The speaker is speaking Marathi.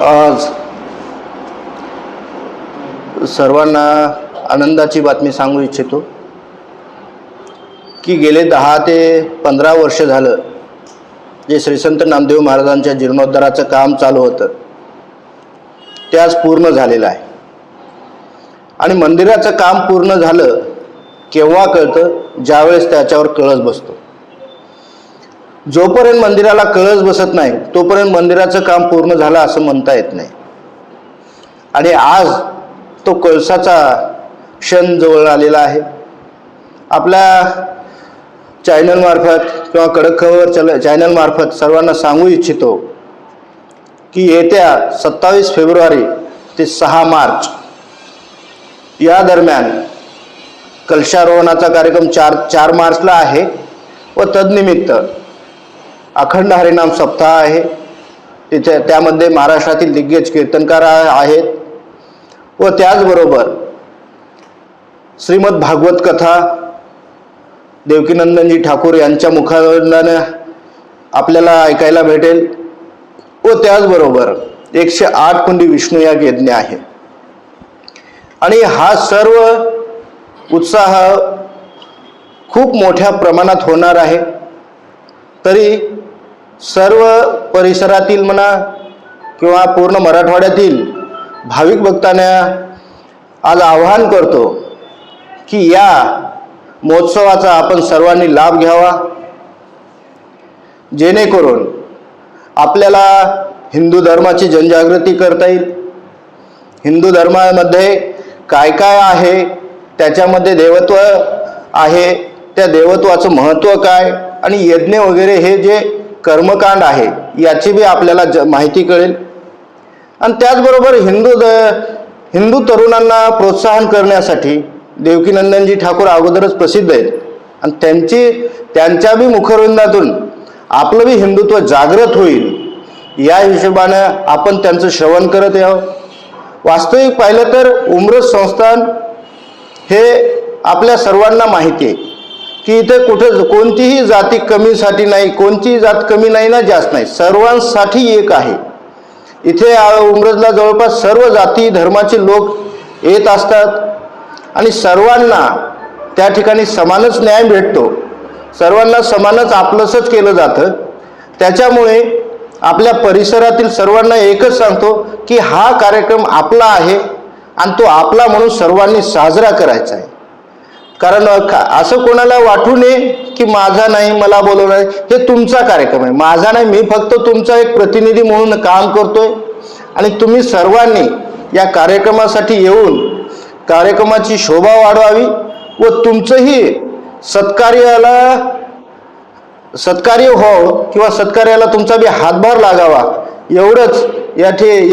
आज सर्वांना आनंदाची बातमी सांगू इच्छितो की गेले दहा ते पंधरा वर्ष झालं जे श्रीसंत नामदेव महाराजांच्या जीर्णोद्धाराचं काम चालू होतं ते आज पूर्ण झालेलं आहे. आणि मंदिराचं काम पूर्ण झालं केव्हा कळतं? ज्यावेळेस त्याच्यावर कळस बसतो. जोपर्यंत मंदिराला कळस बसत नाही तोपर्यंत मंदिराचं काम पूर्ण झालं असं म्हणता येत नाही. आणि आज तो कळसाचा क्षण जवळ आलेला आहे. आपल्या चॅनलमार्फत किंवा कडक खबर चल चॅनलमार्फत सर्वांना सांगू इच्छितो की येत्या सत्तावीस फेब्रुवारी ते सहा मार्च या दरम्यान कलशारोहणाचा कार्यक्रम चार चार मार्चला आहे व तदनिमित्त अखंड हरिनाम सप्ताह आहे. त्याच्या त्यामध्ये महाराष्ट्रातील दिग्गज कीर्तनकार आहेत. व त्याचबरोबर श्रीमद भागवत कथा देवकीनंदनजी ठाकूर यांच्या मुखानं आपल्याला ऐकायला भेटेल. व त्याचबरोबर एकशे आठ कुंडी विष्णू या यज्ञ आहे. आणि हा सर्व उत्साह खूप मोठ्या प्रमाणात होणार आहे. तरी सर्व परिसरातील म्हणा किंवा पूर्ण मराठवाड्यातील भाविक भक्तांना आज आवाहन करतो की या महोत्सवाचा आपण सर्वांनी लाभ घ्यावा. जेणेकरून आपल्याला हिंदू धर्माची जनजागृती करता येईल. हिंदू धर्मामध्ये काय काय आहे त्याच्यामध्ये देवत्व आहे त्या देवत्वाचं महत्त्व काय आणि यज्ञ वगैरे हे जे कर्मकांड आहे याची बी आपल्याला ज माहिती कळेल. आणि त्याचबरोबर हिंदू द हिंदू तरुणांना प्रोत्साहन करण्यासाठी देवकीनंदनजी ठाकूर अगोदरच प्रसिद्ध आहेत. आणि त्यांची त्यांच्या बी मुखरविंदातून आपलं बी हिंदुत्व जागृत होईल या हिशोबानं आपण त्यांचं श्रवण करत यावं. वास्तविक पाहिलं तर उमरज संस्थान हे आपल्या सर्वांना माहिती आहे. की इथे कुठं कोणतीही जाती कमीसाठी नाही कोणतीही जात कमी नाही ना जास्त नाही. सर्वांसाठी एक आहे. इथे उमरजला जवळपास सर्व जाती धर्माचे लोक येत असतात आणि सर्वांना त्या ठिकाणी समानच न्याय भेटतो. सर्वांना समानच आपलंसच केलं जातं. त्याच्यामुळे आपल्या परिसरातील सर्वांना एकच सांगतो की हा कार्यक्रम आपला आहे आणि तो आपला म्हणून सर्वांनी साजरा करायचा आहे. कारण का- असं कोणाला वाटू नये की माझा नाही मला बोलवलं नाही. हे तुमचा कार्यक्रम आहे. माझा नाही मी फक्त तुमचा एक प्रतिनिधी म्हणून काम करतोय. आणि तुम्ही सर्वांनी या कार्यक्रमासाठी येऊन कार्यक्रमाची शोभा वाढवावी व तुमचंही सत्कार्याला सत्कार्य हो किंवा सत्कार्याला तुमचा बी हातभार लागावा. एवढंच या ठे